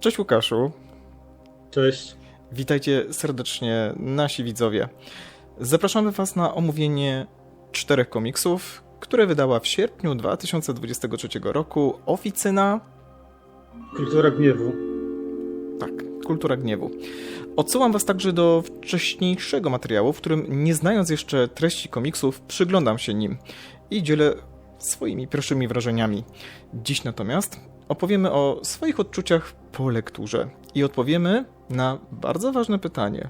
Cześć Łukaszu. Cześć. Witajcie serdecznie nasi widzowie. Zapraszamy Was na omówienie czterech komiksów, które wydała w sierpniu 2023 roku Oficyna. Kultura gniewu. Tak, Kultura Gniewu. Odsyłam Was także do wcześniejszego materiału, w którym nie znając jeszcze treści komiksów, przyglądam się nim i dzielę swoimi pierwszymi wrażeniami. Dziś natomiast opowiemy o swoich odczuciach po lekturze i odpowiemy na bardzo ważne pytanie.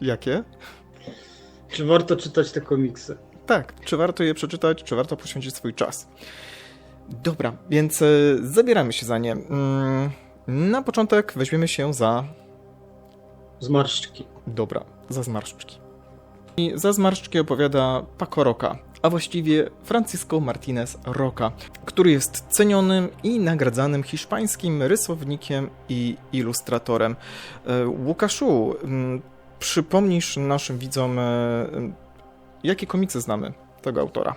Jakie? Czy warto czytać te komiksy? Tak, czy warto je przeczytać, czy warto poświęcić swój czas? Dobra, więc e, zabieramy się za nie. Mm, Na początek weźmiemy się za Zmarszczki. Dobra, za zmarszczki. I za zmarszczki opowiada Paco Roca, a właściwie Francisco Martinez Roca, który jest cenionym i nagradzanym hiszpańskim rysownikiem i ilustratorem. E, Łukaszu, mm, przypomnisz naszym widzom, e, jakie komiksy znamy tego autora?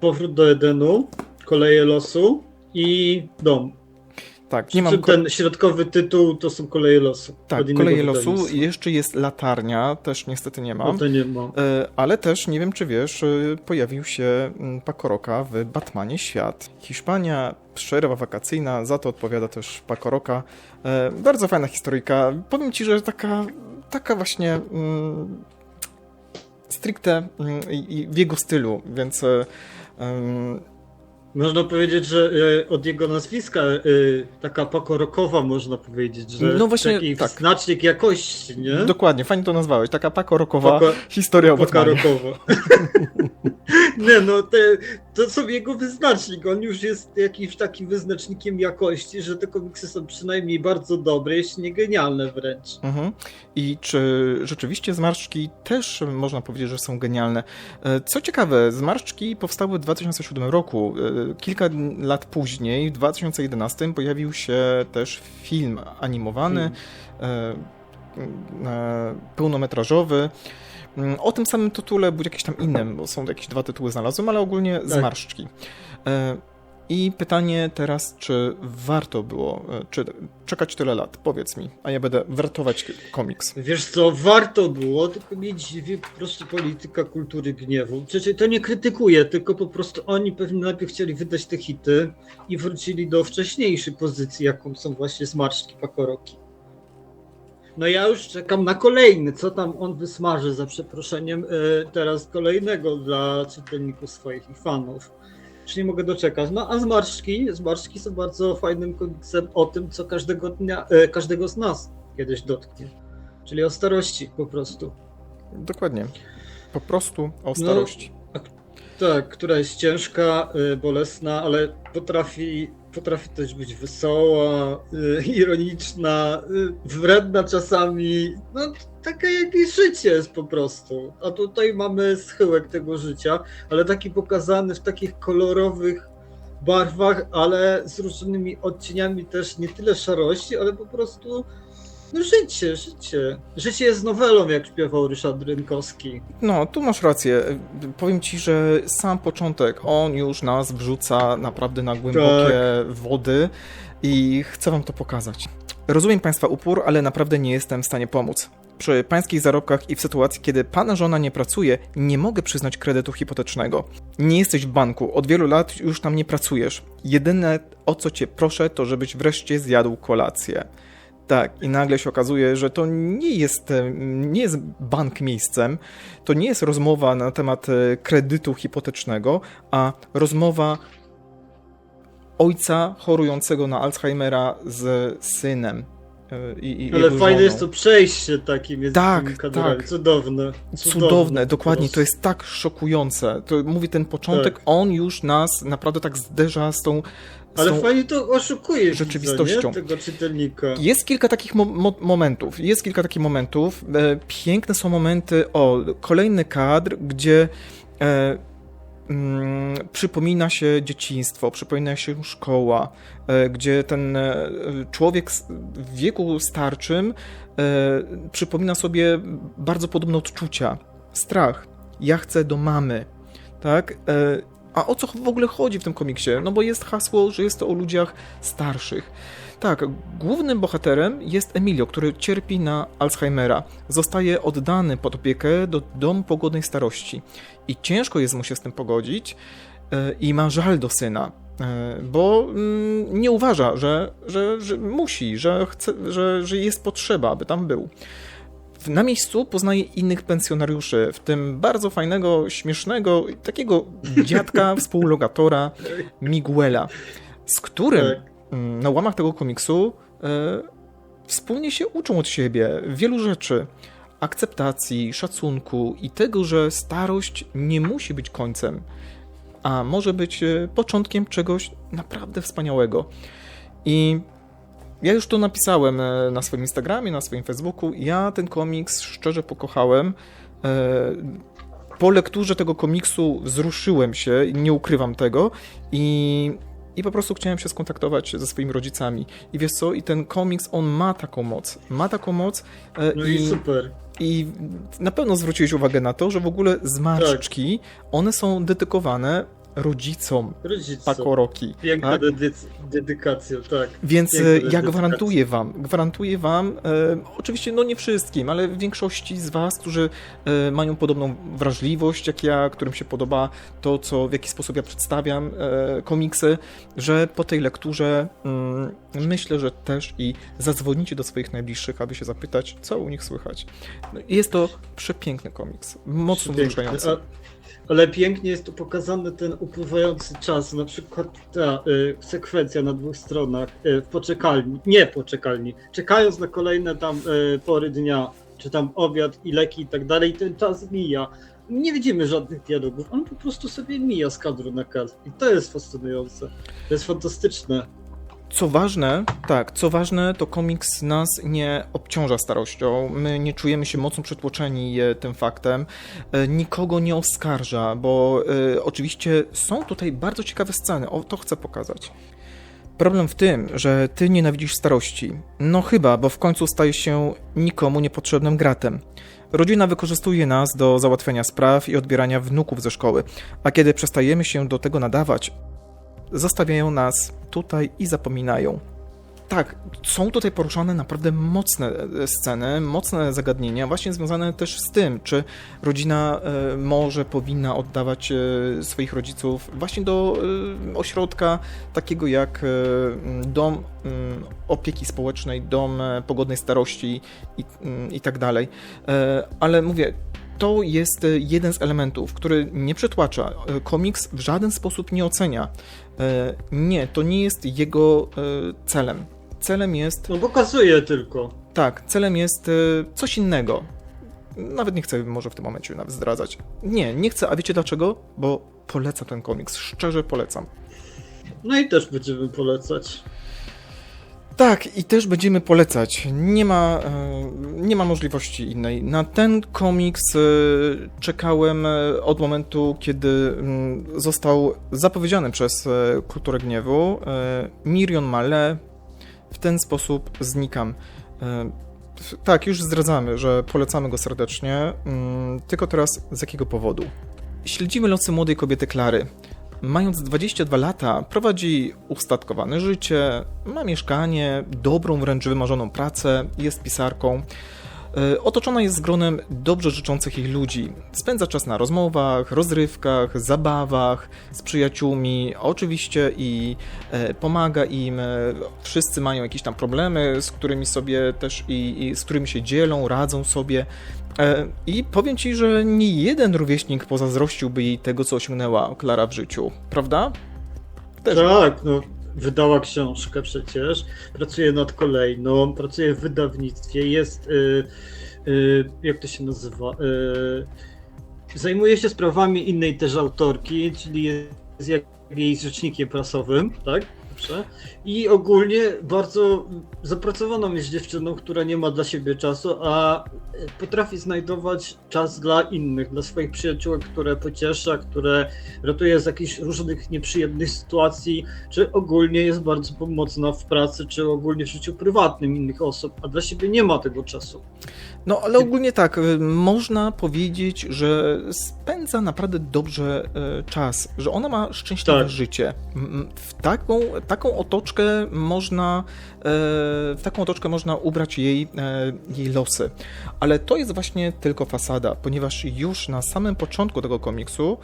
Powrót do Edenu, Koleje losu i Dom. Tak, nie mam Czym ko- ten środkowy tytuł to są Koleje losu. tak, koleje losu. I jeszcze jest latarnia, też niestety nie mam. No to nie ma. E, Ale też, nie wiem czy wiesz, e, pojawił się mm, Paco Roca w Batmanie Świat. Hiszpania, przerwa wakacyjna, za to odpowiada też Paco Roca. E, Bardzo fajna historyjka. Powiem ci, że taka, taka właśnie mm, stricte mm, w jego stylu, więc Można powiedzieć, że e, od jego nazwiska e, taka pakorokowa można powiedzieć, że No właśnie, taki tak. znacznik jakości, nie? dokładnie, fajnie to nazwałeś. Taka Paco Rocowa Pako- historia o Batmanie. Pakarokowa. nie no, te, to są jego wyznacznik. On już jest jakimś takim wyznacznikiem jakości, że te komiksy są przynajmniej bardzo dobre, jeśli nie genialne wręcz. Mhm. I czy rzeczywiście zmarszczki też można powiedzieć, że są genialne? E, Co ciekawe, zmarszczki powstały w 2007 roku. E, Kilka lat później, w 2011, pojawił się też film animowany, e, e, pełnometrażowy. Mm, O tym samym tytule, bądź jakimś tam innym, bo są jakieś dwa tytuły znalazłem, ale ogólnie zmarszczki. E, I pytanie teraz, czy warto było e, czy, czekać tyle lat? Powiedz mi, a ja będę wertować komiks. Wiesz co, warto było, tylko mnie dziwi po prostu polityka kultury gniewu. Przecież to nie krytykuję, tylko po prostu oni pewnie najpierw chcieli wydać te hity i wrócili do wcześniejszej pozycji, jaką są właśnie smaczki Pakoroki. No ja już czekam na kolejny, co tam on wysmaży za przeproszeniem e, teraz kolejnego dla czytelników swoich i fanów. Już nie mogę doczekać. No a zmarszczki, zmarszczki są bardzo fajnym komiksem o tym, co każdego dnia, e, każdego z nas kiedyś dotknie. Czyli o starości po prostu. Dokładnie. Po prostu o starości. Tak, która jest ciężka, y, bolesna, ale potrafi, potrafi też być wesoła, y, ironiczna, y, wredna czasami. No, takie jakieś życie jest po prostu. A tutaj mamy schyłek tego życia, ale taki pokazany w takich kolorowych barwach, ale z różnymi odcieniami też nie tyle szarości, ale po prostu no życie, życie. Życie jest nowelą, jak śpiewał Ryszard Rynkowski. No, tu masz rację. Powiem ci, że sam początek, on już nas wrzuca naprawdę na głębokie wody i chcę wam to pokazać. Rozumiem państwa upór, ale naprawdę nie jestem w stanie pomóc. Przy pańskich zarobkach i w sytuacji, kiedy pana żona nie pracuje, nie mogę przyznać kredytu hipotecznego. Nie jesteś w banku, od wielu lat już tam nie pracujesz. Jedyne o co cię proszę, to żebyś wreszcie zjadł kolację. Tak, i nagle się okazuje, że to nie jest, e, nie jest bank miejscem, to nie jest rozmowa na temat e, kredytu hipotecznego, a rozmowa ojca chorującego na Alzheimera z synem. e, I, i Ale fajne żoną. jest to przejście takim jest Tak, tak. Cudowne. Cudowne, po dokładnie, to jest tak szokujące. To mówi ten początek, Tak. on już nas naprawdę tak zderza z tą. Ale tą fajnie to oszukuje rzeczywistością. Widza, nie? tego czytelnika. Jest kilka takich mo mo momentów. Jest kilka takich momentów. E, piękne są momenty. O, kolejny kadr, gdzie e, mm, przypomina się dzieciństwo, przypomina się szkoła, e, gdzie ten e, człowiek w wieku starczym e, przypomina sobie bardzo podobne odczucia. Strach. Ja chcę do mamy. Tak? A o co w ogóle chodzi w tym komiksie? No bo jest hasło, że jest to o ludziach starszych. Tak, głównym bohaterem jest Emilio, który cierpi na Alzheimera. Zostaje oddany pod opiekę do domu pogodnej starości. I ciężko jest mu się z tym pogodzić e, i ma żal do syna, e, bo mm, nie uważa, że, że, że musi, że, chce, że, że jest potrzeba, aby tam był. Na miejscu poznaje innych pensjonariuszy, w tym bardzo fajnego, śmiesznego, takiego dziadka, współlokatora Miguela, z którym Tak. mm, na łamach tego komiksu e, wspólnie się uczą od siebie wielu rzeczy. Akceptacji, szacunku i tego, że starość nie musi być końcem, a może być e, początkiem czegoś naprawdę wspaniałego. I ja już to napisałem e, na swoim Instagramie, na swoim Facebooku. Ja ten komiks szczerze pokochałem. E, Po lekturze tego komiksu wzruszyłem się, nie ukrywam tego. I, I po prostu chciałem się skontaktować ze swoimi rodzicami. I wiesz co? I ten komiks, on ma taką moc. Ma taką moc. e, No i super. i na pewno zwróciłeś uwagę na to, że w ogóle zmarszczki, one są dedykowane rodzicom Rodzice. Pakoroki. Piękna tak? dedykacja, tak. Więc Piękna e, ja dedykacja. gwarantuję wam, gwarantuję wam, e, oczywiście no nie wszystkim, ale większości z was, którzy e, mają podobną wrażliwość jak ja, którym się podoba to, co w jaki sposób ja przedstawiam e, komiksy, że po tej lekturze mm, myślę, że też i zadzwonicie do swoich najbliższych, aby się zapytać, co u nich słychać. No, jest to przepiękny komiks, mocno wzruszający. Ale pięknie jest tu pokazany ten upływający czas, na przykład ta y, sekwencja na dwóch stronach y, w poczekalni, nie poczekalni, czekając na kolejne tam y, pory dnia, czy tam obiad i leki i tak dalej, ten czas mija. Nie widzimy żadnych dialogów, on po prostu sobie mija z kadru na kadr i to jest fascynujące, to jest fantastyczne. Co ważne, tak, co ważne, to komiks nas nie obciąża starością. My nie czujemy się mocno przytłoczeni e, tym faktem. E, Nikogo nie oskarża, bo e, oczywiście są tutaj bardzo ciekawe sceny. O, to chcę pokazać. Problem w tym, że ty nienawidzisz starości. No chyba, bo w końcu stajesz się nikomu niepotrzebnym gratem. Rodzina wykorzystuje nas do załatwiania spraw i odbierania wnuków ze szkoły, a kiedy przestajemy się do tego nadawać, zostawiają nas tutaj i zapominają. Tak, są tutaj poruszane naprawdę mocne e, sceny, mocne zagadnienia, właśnie związane też z tym, czy rodzina e, może, powinna oddawać e, swoich rodziców właśnie do ośrodka takiego jak dom mm, opieki społecznej, dom pogodnej starości i, mm, i tak dalej. Ale mówię, to jest e, jeden z elementów, który nie przytłacza. E, Komiks w żaden sposób nie ocenia. E, Nie, to nie jest jego celem. Celem jest, No pokazuje tylko. tak, celem jest coś innego. Nawet nie chcę może w tym momencie nawet zdradzać. Nie, nie chcę, a wiecie dlaczego? Bo polecam ten komiks, szczerze polecam. No i też będziemy polecać. Tak, i też będziemy polecać. Nie ma, e, nie ma możliwości innej. Na ten komiks e, czekałem e, od momentu, kiedy mm, został zapowiedziany przez Kulturę Gniewu. Mirion Male. W ten sposób znikam. Tak, już zdradzamy, że polecamy go serdecznie. Mm, Tylko teraz z jakiego powodu? Śledzimy losy młodej kobiety Klary. Mając 22 lata, prowadzi ustatkowane życie, ma mieszkanie, dobrą, wręcz wymarzoną pracę, jest pisarką. E, Otoczona jest gronem dobrze życzących jej ludzi. Spędza czas na rozmowach, rozrywkach, zabawach z przyjaciółmi, oczywiście i e, pomaga im. e, Wszyscy mają jakieś tam problemy, z którymi sobie też i, i z którymi się dzielą, radzą sobie. I powiem ci, że nie jeden rówieśnik pozazdrościłby jej tego, co osiągnęła Klara w życiu, prawda? Też. Tak, no wydała książkę przecież, pracuje nad kolejną, pracuje w wydawnictwie, jest, y, y, jak to się nazywa, y, zajmuje się sprawami innej też autorki, czyli jest jak jej rzecznikiem prasowym, tak? I ogólnie bardzo zapracowaną jest dziewczyną, która nie ma dla siebie czasu, a potrafi znajdować czas dla innych, dla swoich przyjaciółek, które pociesza, które ratuje z jakichś różnych nieprzyjemnych sytuacji, czy ogólnie jest bardzo pomocna w pracy, czy ogólnie w życiu prywatnym innych osób, a dla siebie nie ma tego czasu. No, ale ogólnie tak, y, można powiedzieć, że spędza naprawdę dobrze y, czas, że ona ma szczęśliwe Tak. życie. W taką taką otoczkę można, e, w taką otoczkę można ubrać jej, e, jej losy. Ale to jest właśnie tylko fasada, ponieważ już na samym początku tego komiksu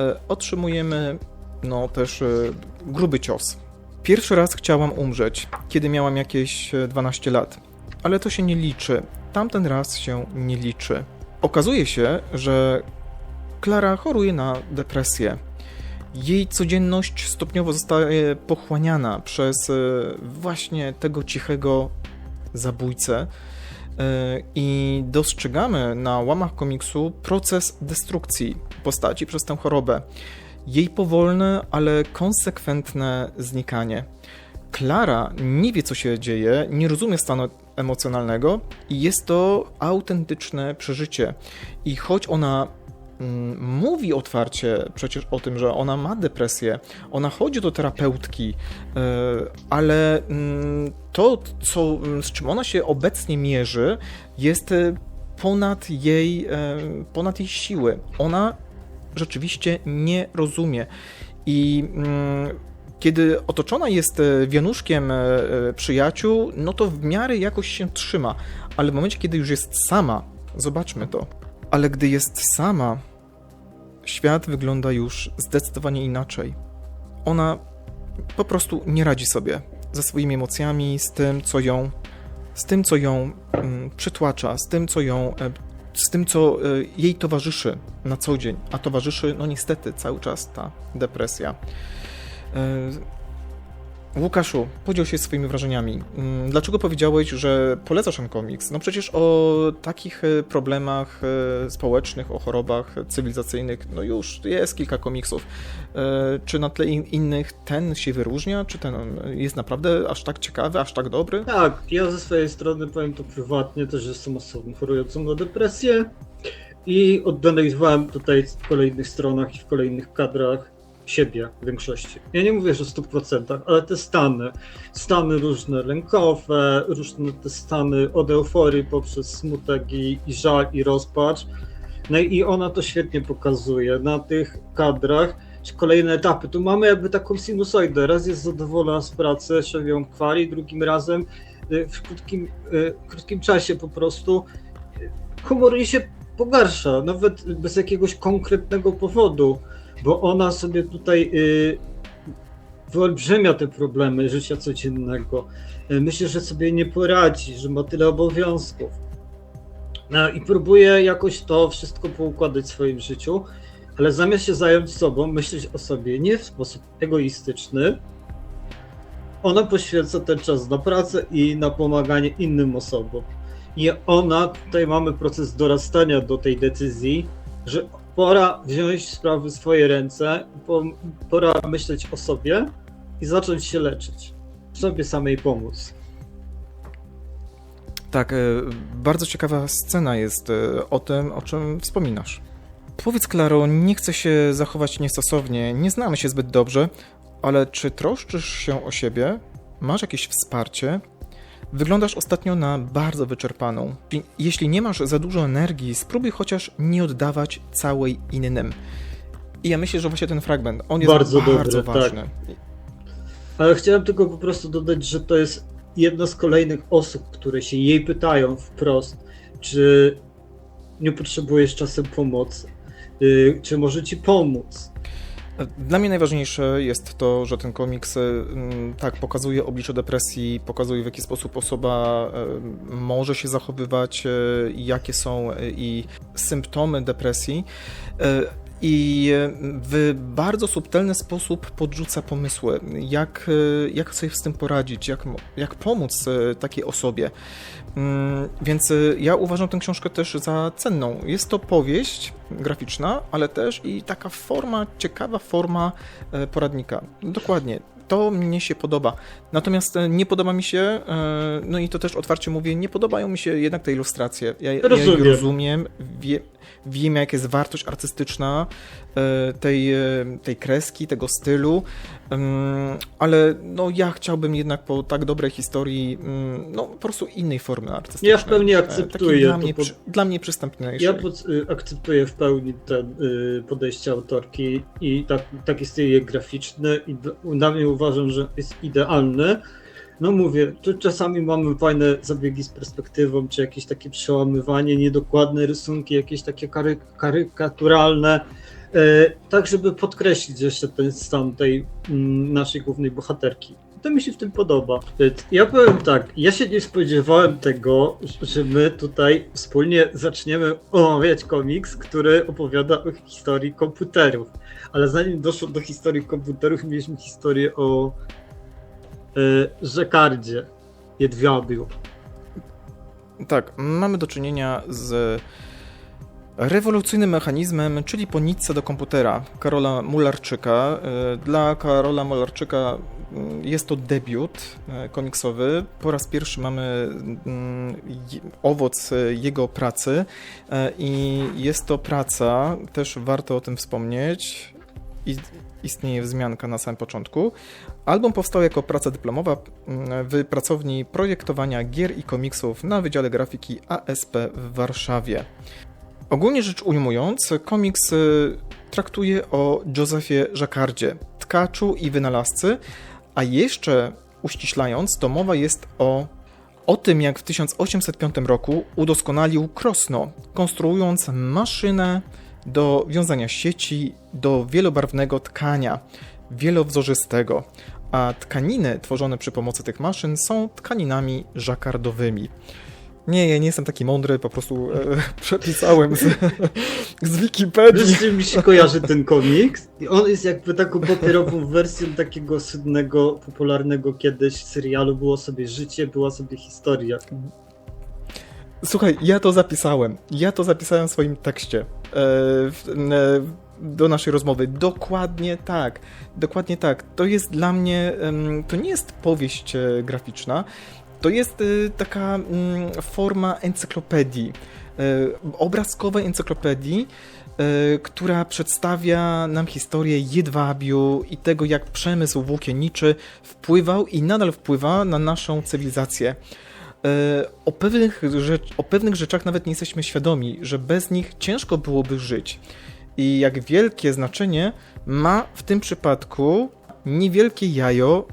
e, otrzymujemy no też e, gruby cios. Pierwszy raz chciałam umrzeć, kiedy miałam jakieś e, 12 lat, ale to się nie liczy. Tamten raz się nie liczy. Okazuje się, że Klara choruje na depresję. Jej codzienność stopniowo zostaje pochłaniana przez e, właśnie tego cichego zabójcę. E, I dostrzegamy na łamach komiksu proces destrukcji postaci przez tę chorobę. Jej powolne, ale konsekwentne znikanie. Klara nie wie, co się dzieje, nie rozumie stanu emocjonalnego i jest to autentyczne przeżycie. I choć ona mówi otwarcie przecież o tym, że ona ma depresję, ona chodzi do terapeutki, e, ale mm, to, co, z czym ona się obecnie mierzy, jest e, ponad jej, e, ponad jej siły. Ona rzeczywiście nie rozumie. I mm, kiedy otoczona jest wianuszkiem przyjaciół, no to w miarę jakoś się trzyma, ale w momencie, kiedy już jest sama, zobaczmy to. Ale gdy jest sama, świat wygląda już zdecydowanie inaczej. Ona po prostu nie radzi sobie ze swoimi emocjami, z tym, co ją, z tym, co ją mm, przytłacza, z tym, co ją, e, z tym, co e, jej towarzyszy na co dzień, a towarzyszy, no niestety, cały czas ta depresja. Łukaszu, podziel się swoimi wrażeniami. Mm, Dlaczego powiedziałeś, że polecasz komiks? No przecież o takich e, problemach e, społecznych, o chorobach cywilizacyjnych, no już jest kilka komiksów. E, Czy na tle in- innych ten się wyróżnia? Czy ten jest naprawdę aż tak ciekawy, aż tak dobry? Tak, ja ze swojej strony powiem to prywatnie, też jestem osobą chorującą na depresję i odnajzowałem tutaj w kolejnych stronach i w kolejnych kadrach siebie w większości. Ja nie mówię, że w 100%, ale te stany, stany różne lękowe, różne te stany od euforii poprzez smutek i, i żal i rozpacz. No i ona to świetnie pokazuje na tych kadrach, kolejne etapy. Tu mamy jakby taką sinusoidę. Raz jest zadowolona z pracy, szef ją chwali, drugim razem y, w krótkim, y, krótkim czasie po prostu y, humor jej się pogarsza, nawet bez jakiegoś konkretnego powodu, bo ona sobie tutaj y, wyolbrzymia te problemy życia codziennego. Y, Myślę, że sobie nie poradzi, że ma tyle obowiązków. No i próbuje jakoś to wszystko poukładać w swoim życiu, ale zamiast się zająć sobą, myśleć o sobie nie w sposób egoistyczny, ona poświęca ten czas na pracę i na pomaganie innym osobom. I ona, tutaj mamy proces dorastania do tej decyzji, że pora wziąć sprawy w swoje ręce, po- pora myśleć o sobie i zacząć się leczyć. Sobie samej pomóc. Tak, e, bardzo ciekawa scena jest e, o tym, o czym wspominasz. Powiedz, Klaro, nie chcę się zachować niestosownie, nie znamy się zbyt dobrze, ale czy troszczysz się o siebie? Masz jakieś wsparcie? Wyglądasz ostatnio na bardzo wyczerpaną. Jeśli nie masz za dużo energii, spróbuj chociaż nie oddawać całej innym. I ja myślę, że właśnie ten fragment, on jest Bardzo bardzo, dobry, tak. ważny. Ale chciałem tylko po prostu dodać, że to jest jedna z kolejnych osób, które się jej pytają wprost, czy nie potrzebujesz czasem pomocy, y, czy może ci pomóc. Dla mnie najważniejsze jest to, że ten komiks mm, tak pokazuje oblicze depresji, pokazuje w jaki sposób osoba e, może się zachowywać, e, jakie są e, i symptomy depresji. I e, w bardzo subtelny sposób podrzuca pomysły, jak, e, jak sobie z tym poradzić, jak, jak pomóc e, takiej osobie. Mm, Więc y, ja uważam tę książkę też za cenną. Jest to powieść graficzna, ale też i taka forma, ciekawa forma poradnika. Dokładnie. To mnie się podoba. Natomiast nie podoba mi się, no i to też otwarcie mówię, nie podobają mi się jednak te ilustracje. Ja, ja Rozumiem. rozumiem, wie, Wiem, jaka jest wartość artystyczna e, tej, e, tej kreski, tego stylu, ale no, ja chciałbym jednak po tak dobrej historii, no po prostu innej formy artystycznej. Ja w pełni E, akceptuję Dla mnie, przy, dla mnie przystępniejszej. Ja pod, y, akceptuję w pełni ten y, podejście autorki i tak, taki styl graficzny i dla mnie uważam, że jest idealny. No mówię, tu czasami mamy fajne zabiegi z perspektywą, czy jakieś takie przełamywanie, niedokładne rysunki, jakieś takie kary, karykaturalne, e, tak żeby podkreślić jeszcze ten stan tej mm, naszej głównej bohaterki. To mi się w tym podoba. Ja powiem tak, ja się nie spodziewałem tego, że my tutaj wspólnie zaczniemy omawiać komiks, który opowiada o historii komputerów. Ale zanim doszło do historii komputerów, mieliśmy historię o Żekardzie, Jedwabiu. Tak, mamy do czynienia z rewolucyjnym mechanizmem, czyli po nitce do komputera Karola Mularczyka. E, Dla Karola Mularczyka mm, jest to debiut komiksowy. Po raz pierwszy mamy mm, owoc jego pracy i jest to praca, też warto o tym wspomnieć, istnieje wzmianka na samym początku. Album powstał jako praca dyplomowa mm, w pracowni projektowania gier i komiksów na Wydziale Grafiki ASP w Warszawie. Ogólnie rzecz ujmując, komiks y, traktuje o Josephie Jacquardzie, tkaczu i wynalazcy, a jeszcze uściślając, to mowa jest o, o tym, jak w 1805 roku udoskonalił krosno, konstruując maszynę do wiązania sieci do wielobarwnego tkania, wielowzorzystego, a tkaniny tworzone przy pomocy tych maszyn są tkaninami żakardowymi. Nie, ja nie jestem taki mądry, po prostu e, przepisałem z, z Wikipedii. Wiesz, czym mi się kojarzy ten komiks? I on jest jakby taką papierową wersją takiego słynnego, popularnego kiedyś serialu Było sobie życie, była sobie historia. Słuchaj, ja to zapisałem. Ja to zapisałem w swoim tekście e, e, do naszej rozmowy. Dokładnie tak. Dokładnie tak. To jest dla mnie, to nie jest powieść e, graficzna, to jest taka mm, forma encyklopedii, obrazkowej encyklopedii, która przedstawia nam historię jedwabiu i tego, jak przemysł włókienniczy wpływał i nadal wpływa na naszą cywilizację. E, O pewnych, rzecz, o pewnych rzeczach nawet nie jesteśmy świadomi, że bez nich ciężko byłoby żyć. I jak wielkie znaczenie ma w tym przypadku niewielkie jajo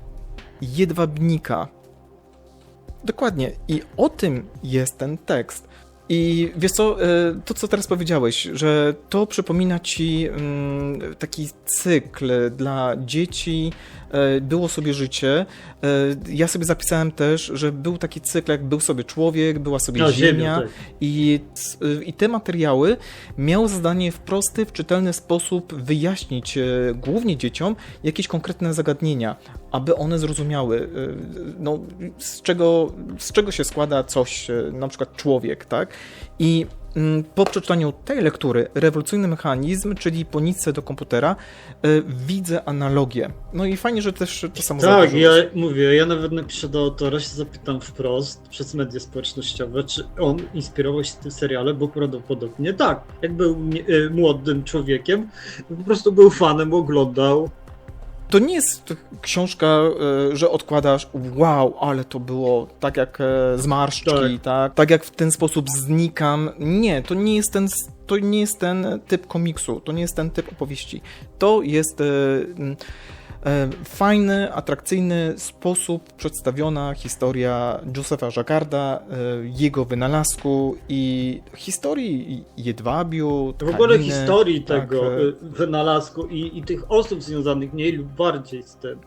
jedwabnika. Dokładnie. I o tym jest ten tekst. I wiesz co, e, to co teraz powiedziałeś, że to przypomina ci mm, taki cykl dla dzieci, e, było sobie życie. E, Ja sobie zapisałem też, że był taki cykl, jak był sobie człowiek, była sobie No, ziemia. ziemia, tak. I, I te materiały miały za zadanie w prosty, w czytelny sposób wyjaśnić głównie dzieciom jakieś konkretne zagadnienia, aby one zrozumiały, no, z, czego, z czego się składa coś, na przykład człowiek, tak? I mm, po przeczytaniu tej lektury, rewolucyjny mechanizm, czyli po nitce do komputera, e, widzę analogię. No i fajnie, że też to samo Tak, ja mówię, ja nawet napiszę do autora, się zapytam wprost przez media społecznościowe, czy on inspirował się tym serialem, bo prawdopodobnie tak. Jak był y, młodym człowiekiem, po prostu był fanem, oglądał. To nie jest książka, e, że odkładasz, wow, ale to było tak jak e, zmarszczki, tak. Tak. tak, jak w ten sposób znikam. Nie, to nie jest ten, to nie jest ten typ komiksu, to nie jest ten typ opowieści. To jest e, fajny, atrakcyjny sposób przedstawiona historia Josepha Jacquarda, e, jego wynalazku i historii jedwabiu, W ogóle tkaniny, historii tak, tego e, wynalazku i, i tych osób związanych mniej lub bardziej z tym.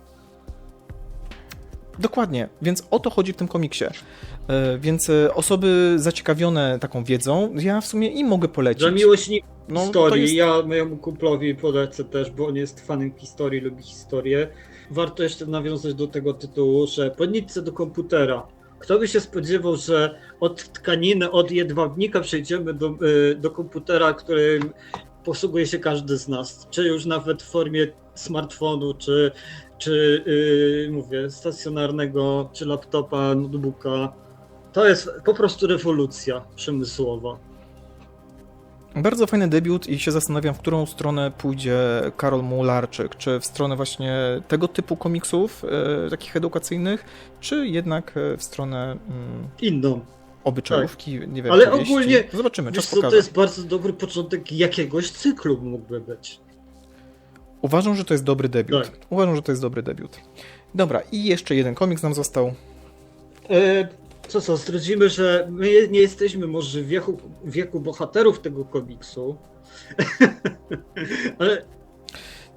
Dokładnie, więc o to chodzi w tym komiksie. E, Więc e, osoby zaciekawione taką wiedzą, ja w sumie im mogę polecić. Dla miłośników No, to historii, jest- ja mojemu kumplowi polecę też, bo on jest fanem historii, lubi historię. Warto jeszcze nawiązać do tego tytułu, że po nitce do komputera. Kto by się spodziewał, że od tkaniny, od jedwabnika przejdziemy do, y, do komputera, którym posługuje się każdy z nas, czy już nawet w formie smartfonu, czy, czy y, mówię, stacjonarnego, czy laptopa, notebooka. To jest po prostu rewolucja przemysłowa. Bardzo fajny debiut i się zastanawiam, w którą stronę pójdzie Karol Mularczyk. Czy w stronę właśnie tego typu komiksów, e, takich edukacyjnych, czy jednak e, w stronę mm, Inną. obyczajówki, nie wiem, Ale powieści. ogólnie, Zobaczymy, czas co, to jest bardzo dobry początek jakiegoś cyklu mógłby być. Uważam, że to jest dobry debiut. Tak. Uważam, że to jest dobry debiut. Dobra, i jeszcze jeden komiks nam został. E, co co, zdradzimy, że my nie jesteśmy może w wieku, wieku bohaterów tego komiksu, ale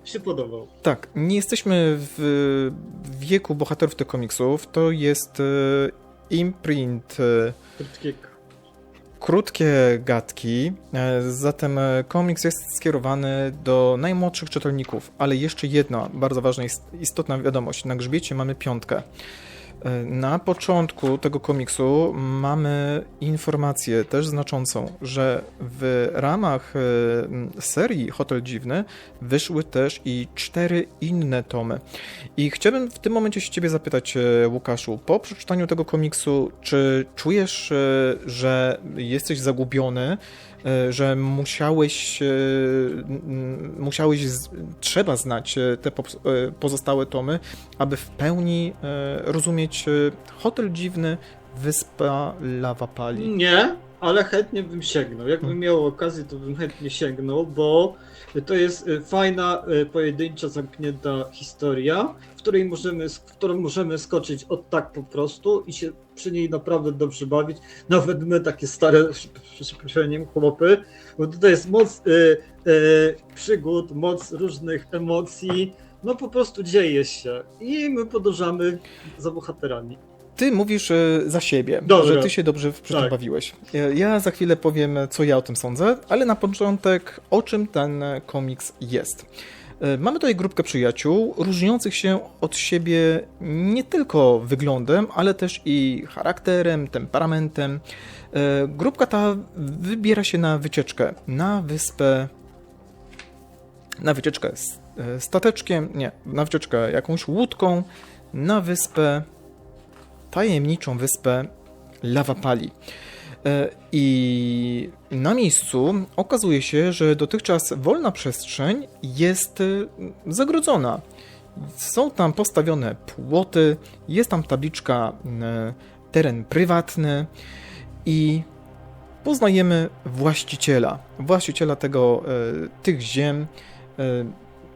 się podobał. Tak, nie jesteśmy w wieku bohaterów tych komiksów. To jest e, imprint e, Krótkiego. krótkie gadki, e, zatem komiks jest skierowany do najmłodszych czytelników, ale jeszcze jedna bardzo ważna, ist- istotna wiadomość. Na grzbiecie mamy piątkę. E, Na początku tego komiksu mamy informację też znaczącą, że w ramach e, serii Hotel Dziwny wyszły też i cztery inne tomy. I chciałbym w tym momencie się ciebie zapytać, e, Łukaszu, po przeczytaniu tego komiksu, czy czujesz, że jesteś zagubiony, że musiałeś, musiałeś, trzeba znać te pozostałe tomy, aby w pełni rozumieć e, Hotel Dziwny, Wyspa Lawa Pali. Nie, ale chętnie bym sięgnął. Jakbym Hmm. miał okazję, to bym chętnie sięgnął, bo to jest e, fajna, e, pojedyncza, zamknięta historia, w której możemy, w którą możemy skoczyć od tak po prostu i się przy niej naprawdę dobrze bawić. Nawet my takie stare, przeproszeniem, chłopy, bo tutaj jest moc e, e, przygód, moc różnych emocji. No po prostu dzieje się i my podążamy za bohaterami. Ty mówisz e, za siebie, Dobra. że ty się dobrze Tak. bawiłeś. E, Ja za chwilę powiem, co ja o tym sądzę, ale na początek, o czym ten komiks jest. E, Mamy tutaj grupkę przyjaciół, różniących się od siebie nie tylko wyglądem, ale też i charakterem, temperamentem. Grupka ta wybiera się na wycieczkę na wyspę. Na wycieczkę z stateczkiem, nie, na wycieczkę jakąś łódką, na wyspę tajemniczą wyspę Lawapali. E, I na miejscu okazuje się, że dotychczas wolna przestrzeń jest e, zagrodzona. Są tam postawione płoty, jest tam tabliczka e, teren prywatny i poznajemy właściciela, właściciela tego, e, tych ziem.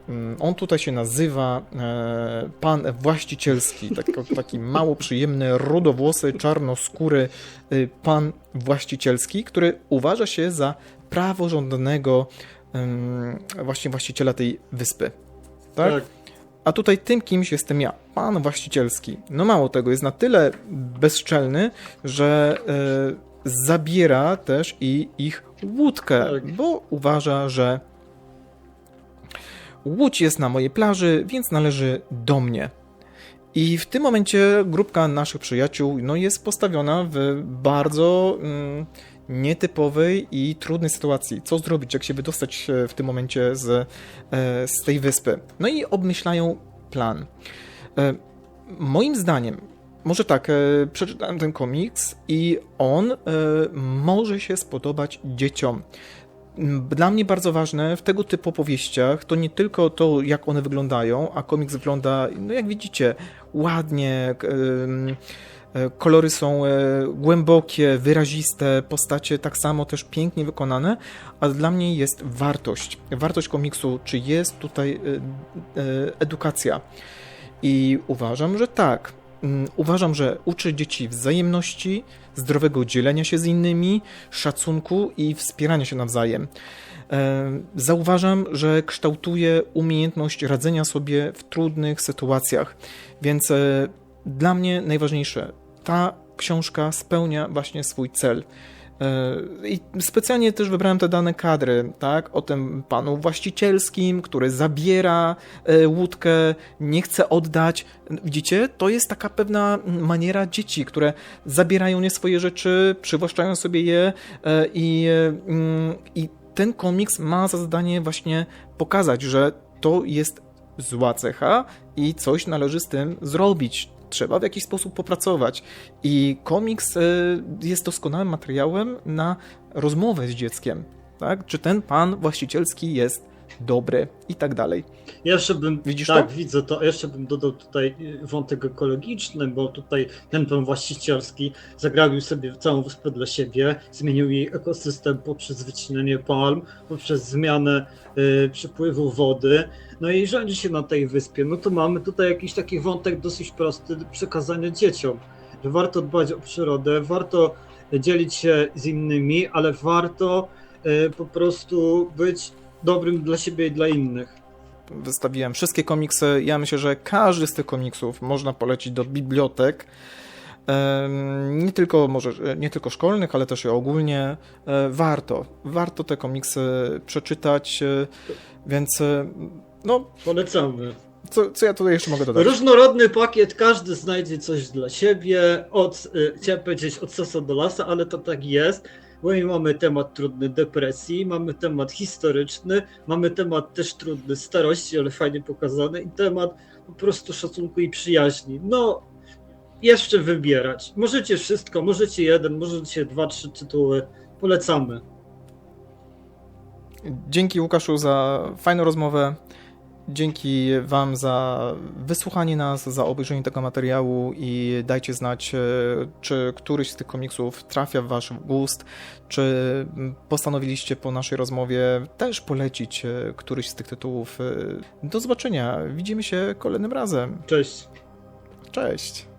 Mm, On tutaj się nazywa e, pan właścicielski, taki, taki mało przyjemny, rudowłosy, czarnoskóry e, pan właścicielski, który uważa się za praworządnego em, właśnie właściciela tej wyspy. Tak? tak. A tutaj tym kimś jestem ja, pan właścicielski. No mało tego, jest na tyle bezczelny, że e, zabiera też i ich łódkę, Tak. bo uważa, że łódź jest na mojej plaży, więc należy do mnie. I w tym momencie grupka naszych przyjaciół no, jest postawiona w bardzo mm, nietypowej i trudnej sytuacji. Co zrobić, jak się wydostać e, w tym momencie z, e, z tej wyspy? No i obmyślają plan. E, Moim zdaniem, może tak, przeczytałem ten komiks i on może się spodobać dzieciom. Dla mnie bardzo ważne w tego typu opowieściach to nie tylko to, jak one wyglądają, a komiks wygląda, no jak widzicie, ładnie. e, Kolory są e, głębokie, wyraziste, postacie tak samo też pięknie wykonane, a dla mnie jest wartość. Wartość komiksu, czy jest tutaj e, edukacja. I uważam, że tak. Mm, Uważam, że uczy dzieci wzajemności, zdrowego dzielenia się z innymi, szacunku i wspierania się nawzajem. E, Zauważam, że kształtuje umiejętność radzenia sobie w trudnych sytuacjach, więc e, dla mnie najważniejsze, ta książka spełnia właśnie swój cel. E, I specjalnie też wybrałem te dane kadry, tak, o tym panu właścicielskim, który zabiera e, łódkę, nie chce oddać. Widzicie, to jest taka pewna maniera dzieci, które zabierają nie swoje rzeczy, przywłaszczają sobie je e, i, mm, i ten komiks ma za zadanie właśnie pokazać, że to jest zła cecha i coś należy z tym zrobić. Trzeba w jakiś sposób popracować. I komiks e, jest doskonałym materiałem na rozmowę z dzieckiem. tak? Czy ten pan właścicielski jest dobry i tak dalej. Jeszcze bym, Widzisz tak, to? widzę to. Jeszcze bym dodał tutaj y, wątek ekologiczny, bo tutaj ten pan właścicielski zagrabił sobie całą wyspę dla siebie, zmienił jej ekosystem poprzez wycinanie palm, poprzez zmianę y, przepływu wody, no i rządzi się na tej wyspie. No to mamy tutaj jakiś taki wątek dosyć prosty do przekazania dzieciom, że warto dbać o przyrodę, warto dzielić się z innymi, ale warto y, po prostu być dobrym dla siebie i dla innych. Wystawiłem wszystkie komiksy. Ja myślę, że każdy z tych komiksów można polecić do bibliotek. Nie tylko, może, nie tylko szkolnych, ale też i ogólnie. E, Warto, warto te komiksy przeczytać, e, więc e, no, Polecamy. co, co ja tutaj jeszcze mogę dodać? Różnorodny pakiet, każdy znajdzie coś dla siebie. Od, chciałem powiedzieć od sosa do lasa, ale to tak jest. Bo my mamy temat trudny depresji, mamy temat historyczny, mamy temat też trudny starości, ale fajnie pokazany i temat po prostu szacunku i przyjaźni. No, jeszcze wybierać. Możecie wszystko, możecie jeden, możecie dwa, trzy tytuły. Polecamy. Dzięki Łukaszu za fajną rozmowę. Dzięki Wam za wysłuchanie nas, za obejrzenie tego materiału i dajcie znać, e, czy któryś z tych komiksów trafia w Wasz gust, czy postanowiliście po naszej rozmowie też polecić e, któryś z tych tytułów. E, Do zobaczenia. Widzimy się kolejnym razem. Cześć. Cześć.